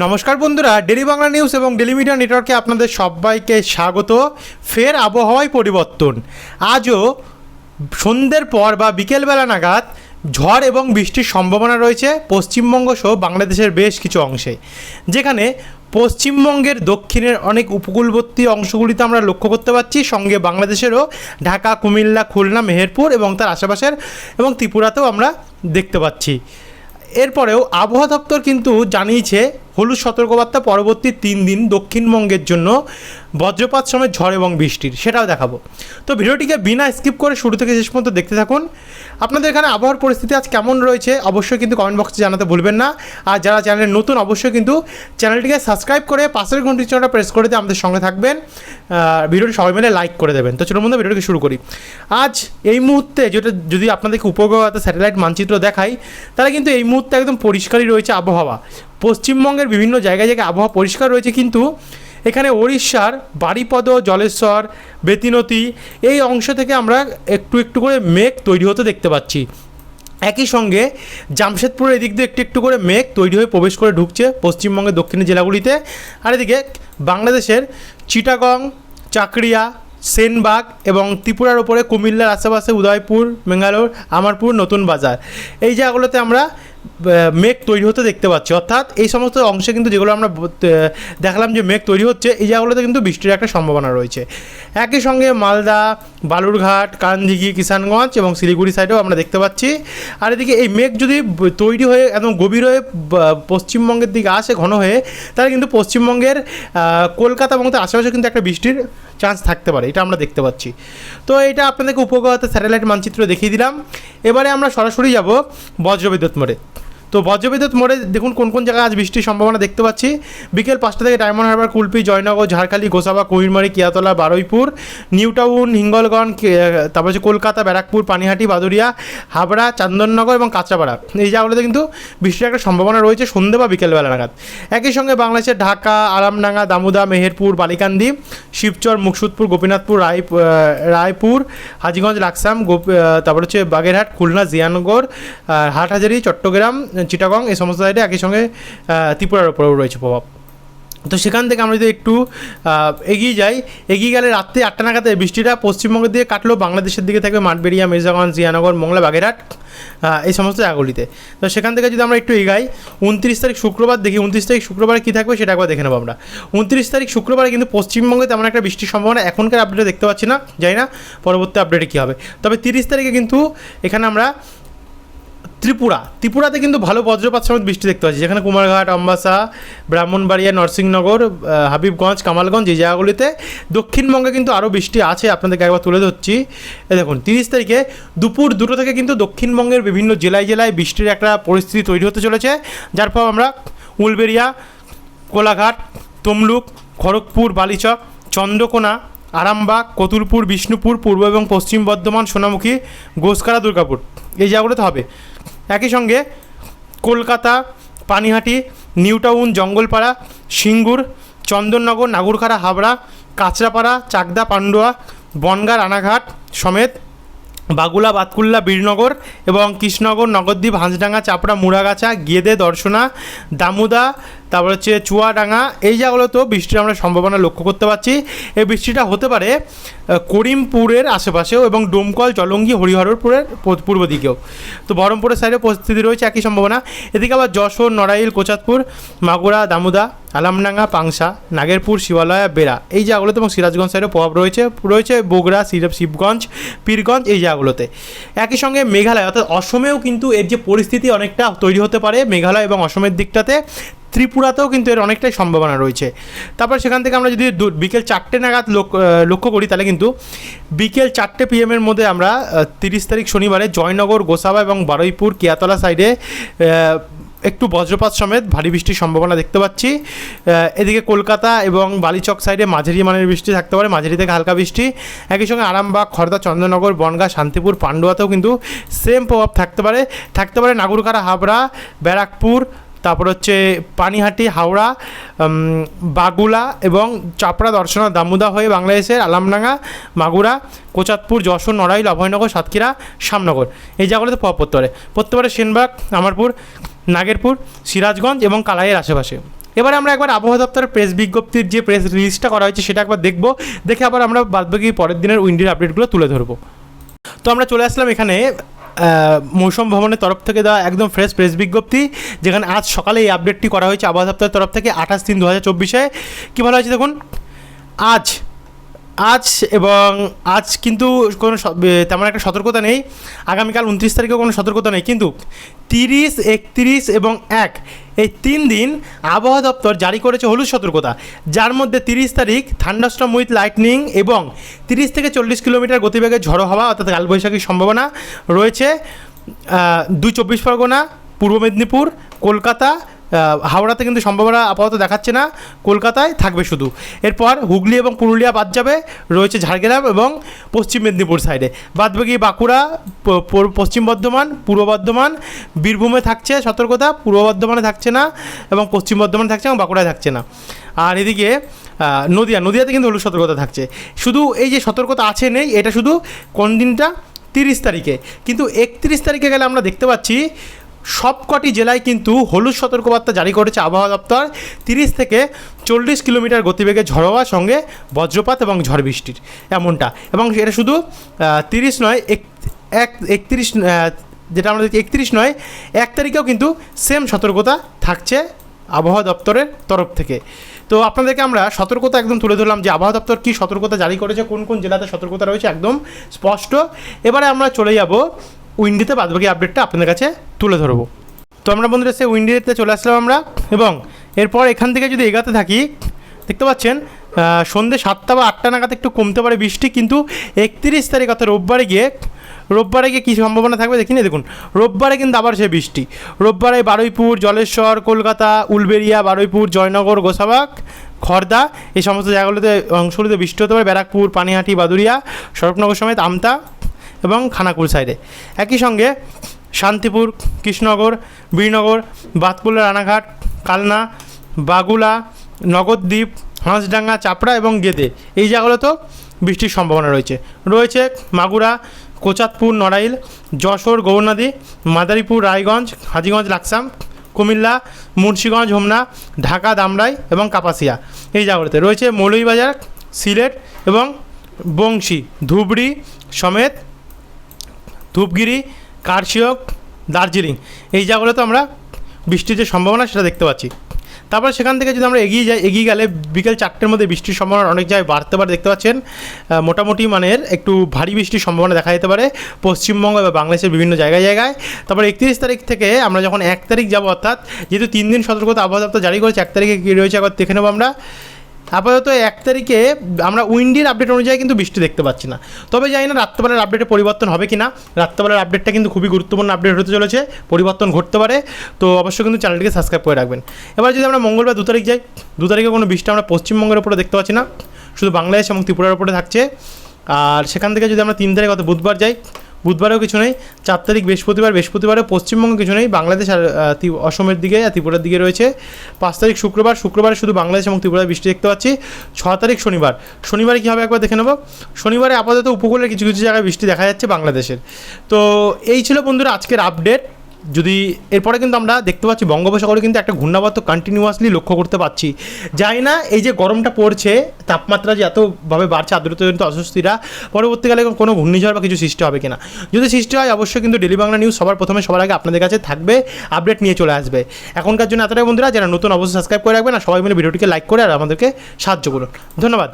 নমস্কার বন্ধুরা, daily Bangla news এবং ডেলি মিডিয়া নেটওয়ার্কে আপনাদের সবাইকে স্বাগত। ফের আবহাওয়ায় পরিবর্তন। আজও সন্ধ্যের পর বা বিকেলবেলা নাগাদ ঝড় এবং বৃষ্টির সম্ভাবনা রয়েছে পশ্চিমবঙ্গ সহ বাংলাদেশের বেশ কিছু অংশে। যেখানে পশ্চিমবঙ্গের দক্ষিণের অনেক উপকূলবর্তী অংশগুলিতে আমরা লক্ষ্য করতে পারছি। সঙ্গে বাংলাদেশেরও ঢাকা, কুমিল্লা, খুলনা, মেহেরপুর এবং তার আশেপাশের এবং ত্রিপুরাতেও আমরা দেখতে পাচ্ছি। এরপরেও আবহাওয়া দপ্তর কিন্তু জানিয়েছে হলুদ সতর্কবার্তা পরবর্তী তিন দিন দক্ষিণবঙ্গের জন্য বজ্রপাত সময় ঝড় এবং বৃষ্টির, সেটাও দেখাবো। তো ভিডিওটিকে বিনা স্কিপ করে শুরু থেকে শেষ পর্যন্ত দেখতে থাকুন। আপনাদের এখানে আবহাওয়ার পরিস্থিতি আজ কেমন রয়েছে, অবশ্যই কিন্তু কমেন্ট বক্সে জানাতে ভুলবেন না। আর যারা চ্যানেলে নতুন, অবশ্যই কিন্তু চ্যানেলটিকে সাবস্ক্রাইব করে পাশের ঘন্টি চিহ্নটা প্রেস করে দিয়ে আমাদের সঙ্গে থাকবেন। ভিডিওটি সবাই মিলে লাইক করে দেবেন। তো চলুন বন্ধু, ভিডিওটিকে শুরু করি। আজ এই মুহূর্তে যেটা যদি আপনাদেরকে উপগ্রহ স্যাটেলাইট মানচিত্র দেখাই, তাহলে কিন্তু এই মুহূর্তে একদম পরিষ্কারই রয়েছে আবহাওয়া। পশ্চিমবঙ্গের বিভিন্ন জায়গায় জায়গায় আবহাওয়া পরিষ্কার রয়েছে, কিন্তু এখানে ওড়িশার বাড়িপদ জলেশ্বর বেতিনতি এই অংশ থেকে আমরা একটু একটু করে মেঘ তৈরি হতে দেখতে পাচ্ছি। একই সঙ্গে জামশেদপুরের এদিক দিয়ে একটু একটু করে মেঘ তৈরি হয়ে প্রবেশ করে ঢুকছে পশ্চিমবঙ্গের দক্ষিণের জেলাগুলিতে। আর এদিকে বাংলাদেশের চিটাগং, চাকরিয়া সেনবাগ এবং ত্রিপুরার ওপরে কুমিল্লার আশেপাশে উদয়পুর, মেঙ্গালোর, আমারপুর নতুন বাজার। এই জায়গাগুলোতে আমরা মেঘ তৈরি হতে দেখতে পাচ্ছি। অর্থাৎ এই সমস্ত অংশে কিন্তু যেগুলো আমরা দেখলাম যে মেঘ তৈরি হচ্ছে, এই জায়গাগুলোতে কিন্তু বৃষ্টির একটা সম্ভাবনা রয়েছে। একই সঙ্গে মালদা, বালুরঘাট, কানদিঘি, কিষানগঞ্জ এবং শিলিগুড়ি সাইডেও আমরা দেখতে পাচ্ছি। আর এদিকে এই মেঘ যদি তৈরি হয়ে একদম গভীর হয়ে পশ্চিমবঙ্গের দিকে আসে ঘন হয়ে, তাহলে কিন্তু পশ্চিমবঙ্গের কলকাতা এবং তার আশেপাশে কিন্তু একটা বৃষ্টির চান্স থাকতে পারে, এটা আমরা দেখতে পাচ্ছি। তো এটা আপনাদেরকে উপগ্রহতে স্যাটেলাইট মানচিত্র দেখিয়ে দিলাম। এবারে আমরা সরাসরি যাব বজ্রবিদ্যুৎ মোড়ে। তো বজ্রবিদ্যুৎ মোড়ে দেখুন কোন কোন জায়গায় আজ বৃষ্টির সম্ভাবনা দেখতে পাচ্ছি। বিকেল পাঁচটা থেকে ডায়মন্ড হারবার, কুলপি, জয়নগর, ঝাড়খালি, গোসাবা, কহিরমারি, কিয়াতলা, বারুইপুর নিউ টাউন হিঙ্গলগঞ্জ তারপর হচ্ছে কলকাতা, ব্যারাকপুর, পানিহাটি বাদুরিয়া হাবড়া, চান্দননগর এবং কাঁচাপাড়া এই জায়গাগুলোতে কিন্তু বৃষ্টির একটা সম্ভাবনা রয়েছে সন্ধ্যে বা বিকেলবেলা নাগাদ। একই সঙ্গে বাংলাদেশের ঢাকা, আরামডাঙ্গা, দামুদা, মেহেরপুর, বালিকান্দি, শিবচর, মুকসুদপুর, গোপীনাথপুর রায় রায়পুর, হাজিগঞ্জ, লাকসাম তারপর হচ্ছে বাগেরহাট, খুলনা, জিয়ানগর হাটহাজারি, চট্টগ্রাম চিটাগং, এই সমস্ত সাইডে একই সঙ্গে ত্রিপুরার ওপরেও রয়েছে প্রভাব। তো সেখান থেকে আমরা যদি একটু এগিয়ে যাই, এগিয়ে গেলে রাত্রি আটটা নাগাদ বৃষ্টিটা পশ্চিমবঙ্গের দিকে কাটলেও বাংলাদেশের দিকে থাকবে মাঠবেড়িয়া, মির্জাগঞ্জ, জিয়ানগর, মংলা, বাগেরহাট এই সমস্ত জায়গাগুলিতে। তো সেখান থেকে যদি আমরা একটু এগাই, উনত্রিশ তারিখ শুক্রবার দেখি, উনত্রিশ তারিখ শুক্রবারে কী থাকবে সেটা একবার দেখে নেব আমরা। উনত্রিশ তারিখ শুক্রবারে কিন্তু পশ্চিমবঙ্গে তেমন একটা বৃষ্টির সম্ভাবনা এখনকার আপডেটে দেখতে পাচ্ছি না, জানি না পরবর্তী আপডেটে কী হবে। তবে তিরিশ তারিখে কিন্তু এখানে আমরা ত্রিপুরা। ত্রিপুরাতে কিন্তু ভালো বজ্রপাত সমেত বৃষ্টি দেখতে পাচ্ছি। যেখানে কুমারঘাট, অম্বাসা, ব্রাহ্মণবাড়িয়া নরসিংনগর হাবিবগঞ্জ, কামালগঞ্জ এই জায়গাগুলিতে দক্ষিণবঙ্গে কিন্তু আরও বৃষ্টি আছে। আপনাদেরকে একবার তুলে ধরছি। দেখুন, তিরিশ তারিখে দুপুর দুটো থেকে কিন্তু দক্ষিণবঙ্গের বিভিন্ন জেলায় জেলায় বৃষ্টির একটা পরিস্থিতি তৈরি হতে চলেছে। যার ফলে আমরা উলবেরিয়া কোলাঘাট, তমলুক, খড়গপুর, বালিচক, চন্দ্রকোনা, আরামবাগ, কতুলপুর, বিষ্ণুপুর, পূর্ব এবং পশ্চিম বর্ধমান, সোনামুখী গোসকারা দুর্গাপুর এই জায়গাগুলোতে হবে। একই সঙ্গে কলকাতা, পানিহাটি, নিউটাউন, জঙ্গলপাড়া, সিঙ্গুর, চন্দননগর, নাগুরখাড়া, হাবড়া, কাঁচরাপাড়া, চাকদা, পান্ডুয়া, বনগা, রানাঘাট সমেত বাগুলা, বাতকুল্লা, বীরনগর এবং কৃষ্ণনগর, নগরদ্বীপ, হাঁসডাঙ্গা, চাপড়া, মুড়াগাছা গেদে দর্শনা, দামুদা, তারপর হচ্ছে চুয়াডাঙ্গা, এই জায়গাগুলোতেও বৃষ্টির আমরা সম্ভাবনা লক্ষ্য করতে পারছি। এই বৃষ্টিটা হতে পারে করিমপুরের আশেপাশেও এবং ডোমকল, জলঙ্গি, হরিহরপুরের পূর্ব দিকেও। তো বহরমপুরের সাইডে পরিস্থিতি রয়েছে, একই সম্ভাবনা। এদিকে আবার যশোর, নড়াইল কোচাতপুর মাগুরা, দামুদা আলামডাঙ্গা পাংশা নাগেরপুর, শিবালয়া, বেড়া। এই জায়গাগুলোতে এবং সিরাজগঞ্জ সাইডে প্রভাব রয়েছে। রয়েছে বগুড়া শিব- শিবগঞ্জ, পীরগঞ্জ এই জায়গাগুলোতে। একই সঙ্গে মেঘালয়, অর্থাৎ অসমেও কিন্তু এর যে পরিস্থিতি অনেকটা তৈরি হতে পারে মেঘালয় এবং অসমের দিকটাতে। ত্রিপুরাতেও কিন্তু এর অনেকটাই সম্ভাবনা রয়েছে। তারপর সেখান থেকে আমরা যদি বিকেল চারটে নাগাদ লক্ষ্য করি, তাহলে কিন্তু বিকেল চারটে পিএমের মধ্যে আমরা তিরিশ তারিখ শনিবারে জয়নগর, গোসাবা এবং বারুইপুর, কিয়াতলা সাইডে একটু বজ্রপাত সমেত ভারী বৃষ্টির সম্ভাবনা দেখতে পাচ্ছি। এদিকে কলকাতা এবং বালিচক সাইডে মাঝারি মানের বৃষ্টি থাকতে পারে, মাঝারি থেকে হালকা বৃষ্টি। একই সঙ্গে আরামবাগ খড়দা চন্দ্রনগর, বনগাঁ, শান্তিপুর, পান্ডুয়াতেও কিন্তু সেম প্রভাব থাকতে পারে। থাকতে পারে নাগুরকাড়া হাবড়া, ব্যারাকপুর, তারপর হচ্ছে পানিহাটি, হাওড়া বাগুলা এবং চাপড়া, দর্শনা, দামুদা হয়ে বাংলাদেশের আলামডাঙ্গা, মাগুরা কোচাতপুর যশোর, নড়াইল, অভয়নগর, সাতক্ষীরা শ্যামনগর এই জায়গাগুলোতে প্রভাব পড়তে পারে। পড়তে পারে সেনবাগ, আমারপুর নাগেরপুর, সিরাজগঞ্জ এবং কালাইয়ের আশেপাশে। এবারে আমরা একবার আবহাওয়া দপ্তরের প্রেস বিজ্ঞপ্তির যে প্রেস রিলিজটা করা হয়েছে সেটা একবার দেখব। দেখে আবার আমরা বাদবাকি পরের দিনের উইন্ডির আপডেটগুলো তুলে ধরবো। তো আমরা চলে আসলাম এখানে মৌসুম ভবনের তরফ থেকে দেওয়া একদম ফ্রেশ প্রেস বিজ্ঞপ্তি, যেখানে আজ সকালে এই আপডেটটি করা হয়েছে আবহাওয়া দপ্তরের তরফ থেকে আঠাশ তিন দু হাজার চব্বিশে। কী বলা হয়েছে দেখুন? আজ আজ এবং আজ কিন্তু কোনো তেমন একটা সতর্কতা নেই। আগামীকাল উনত্রিশ তারিখেও কোনো সতর্কতা নেই। কিন্তু তিরিশ, একত্রিশ এবং এক, এই তিন দিন আবহাওয়া দপ্তর জারি করেছে হলুদ সতর্কতা। যার মধ্যে তিরিশ তারিখ থান্ডাস্ট্রম উইথ লাইটনিং এবং তিরিশ থেকে চল্লিশ কিলোমিটার গতিবেগে ঝড়ো হওয়া অর্থাৎ কালবৈশাখীর সম্ভাবনা রয়েছে। দুই চব্বিশ পরগনা, পূর্ব মেদিনীপুর, কলকাতা হাওড়াতে কিন্তু সম্ভাবনা আপাতত দেখাচ্ছে না, কলকাতায় থাকবে শুধু। এরপর হুগলি এবং পুরুলিয়া বাদ যাবে, রয়েছে ঝাড়গ্রাম এবং পশ্চিম মেদিনীপুর সাইডে। বাদবাকি বাঁকুড়া, প- প- পশ্চিম বর্ধমান, পূর্ব বর্ধমান, বীরভূমে থাকছে সতর্কতা, পূর্ব বর্ধমানে থাকছে না এবং পশ্চিম বর্ধমানে থাকছে এবং বাঁকুড়ায় থাকছে না। আর এদিকে নদিয়া, নদিয়াতে কিন্তু হলুদ সতর্কতা থাকছে। শুধু এই যে সতর্কতা আছে নেই, এটা শুধু কোন দিনটা? তিরিশ তারিখে। কিন্তু একত্রিশ তারিখে গেলে আমরা দেখতে পাচ্ছি সবকটি জেলায় কিন্তু হলুদ সতর্কবার্তা জারি করেছে আবহাওয়া দপ্তর। তিরিশ থেকে চল্লিশ কিলোমিটার গতিবেগে ঝড় হওয়ার সঙ্গে বজ্রপাত এবং ঝড় বৃষ্টির এমনটা। এবং এটা শুধু তিরিশ নয়, এক এক, একত্রিশ যেটা আমরা দেখছি একত্রিশ নয়, এক তারিখেও কিন্তু সেম সতর্কতা থাকছে আবহাওয়া দপ্তরের তরফ থেকে। তো আপনাদেরকে আমরা সতর্কতা একদম তুলে ধরলাম যে আবহাওয়া দপ্তর কী সতর্কতা জারি করেছে, কোন কোন জেলাতে সতর্কতা রয়েছে একদম স্পষ্ট। এবারে আমরা চলে যাব উইন্ডিতে বাদবাকি আপডেটটা আপনাদের কাছে তুলে ধরবো। তো আমরা বন্ধুরা সে উইন্ডিতে চলে আসলাম আমরা এবং এরপর এখান থেকে যদি এগাতে থাকি, দেখতে পাচ্ছেন সন্ধ্যে সাতটা বা আটটা নাগাদ একটু কমতে পারে বৃষ্টি, কিন্তু একত্রিশ তারিখ অর্থাৎ রোববারে গিয়ে রোববারে গিয়ে কী সম্ভাবনা থাকবে দেখিনি দেখুন। রোববারে কিন্তু আবার সে বৃষ্টি। রোববারে বারুইপুর, জলেশ্বর, কলকাতা, উলবেড়িয়া, বারুইপুর, জয়নগর, গোসাবাগ, খর্দা, এই সমস্ত জায়গাগুলোতে অংশগুলিতে বৃষ্টি হতে পারে। ব্যারাকপুর, পানিহাটি বাদুরিয়া শরৎনগর সমেত আমতা এবং খানাকুল সাইডে। একই সঙ্গে শান্তিপুর, কৃষ্ণনগর, বীরনগর বাতকুল্লা রানাঘাট, কালনা, বাগুলা নগরদ্বীপ হাঁসডাঙ্গা, চাপড়া এবং গেদে। এই জায়গাগুলোতেও বৃষ্টির সম্ভাবনা রয়েছে। রয়েছে মাগুরা কোচাতপুর নড়াইল, যশোর গৌরনদী মাদারীপুর, রায়গঞ্জ, হাজিগঞ্জ, লাকসাম, কুমিল্লা, মুন্সিগঞ্জ, হোমনা, ঢাকা, দামরাই এবং কাপাসিয়া। এই জায়গাগুলোতে রয়েছে মৌলভীবাজার, সিলেট এবং বংশী, ধুবড়ি সমেত ধূপগিরি, কার্শিয়ক, দার্জিলিং। এই জায়গাগুলোতে আমরা বৃষ্টির যে সম্ভাবনা সেটা দেখতে পাচ্ছি। তারপর সেখান থেকে যদি আমরা এগিয়ে যাই, এগিয়ে গেলে বিকেল চারটের মধ্যে বৃষ্টির সম্ভাবনা অনেক জায়গায় বাড়তে পারে, দেখতে পাচ্ছেন। মোটামুটি মানের একটু ভারী বৃষ্টির সম্ভাবনা দেখা যেতে পারে পশ্চিমবঙ্গ বা বাংলাদেশের বিভিন্ন জায়গায় জায়গায়। তারপর একত্রিশ তারিখ থেকে আমরা যখন এক তারিখ যাব, অর্থাৎ যেহেতু তিন দিন সতর্কতা আবহাওয়া দপ্তর জারি করেছে, এক তারিখে কী রয়েছে, একবার দেখে নেব আমরা। আপাতত এক তারিখে আমরা উইন্ডির আপডেট অনুযায়ী কিন্তু বৃষ্টি দেখতে পাচ্ছি না। তবে জানি না রাত্রেবেলার আপডেটে পরিবর্তন হবে কি না রাত্রেবেলার আপডেটটা কিন্তু খুবই গুরুত্বপূর্ণ আপডেট হতে চলেছে। পরিবর্তন ঘটতে পারে। তো অবশ্যই কিন্তু চ্যানেলটিকে সাবস্ক্রাইব করে রাখবেন। এবার যদি আমরা মঙ্গলবার দু তারিখ যাই, দু তারিখে কোনো বৃষ্টি আমরা পশ্চিমবঙ্গের উপরে দেখতে পাচ্ছি না। শুধু বাংলাদেশ এবং ত্রিপুরার উপরে থাকছে। আর সেখান থেকে যদি আমরা তিন তারিখ অর্থাৎ বুধবার যাই বুধবারেও কিছু নেই, চার তারিখ বৃহস্পতিবার, বৃহস্পতিবারও পশ্চিমবঙ্গে কিছু নেই, বাংলাদেশ আর অসমের দিকে, আর ত্রিপুরার দিকে রয়েছে। পাঁচ তারিখ শুক্রবার, শুক্রবারে শুধু বাংলাদেশ এবং ত্রিপুরায় বৃষ্টি দেখতে পাচ্ছি। ছ তারিখ শনিবার, শনিবারে কী হবে একবার দেখে নেব। শনিবারে আপাতত উপকূলের কিছু কিছু জায়গায় বৃষ্টি দেখা যাচ্ছে বাংলাদেশের। তো এই ছিল বন্ধুরা আজকের আপডেট যদি এরপরে কিন্তু আমরা দেখতে পাচ্ছি বঙ্গোপসাগরে কিন্তু একটা ঘূর্ণাবর্ত কন্টিনিউয়াসলি লক্ষ্য করতে পাচ্ছি। যাই না এই যে গরমটা পড়ছে, তাপমাত্রা যে এতভাবে বাড়ছে আদ্রতাজনিত অস্বস্তিরা, পরবর্তীকালে কোনো ঘূর্ণিঝড় বা কিছু সৃষ্টি হবে কিনা? যদি সৃষ্টি হয়, অবশ্যই কিন্তু ডেলি বাংলা নিউজ সবার প্রথমে সবার আগে আপনাদের কাছে থাকবে আপডেট নিয়ে চলে আসবে। এখনকার জন্য এতটাই বন্ধুরা, যারা নতুন অবশ্যই সাবস্ক্রাইব করে রাখবেন আর সবাই মিলে ভিডিওটিকে লাইক করে আর আমাদেরকে সাহায্য করুন। ধন্যবাদ।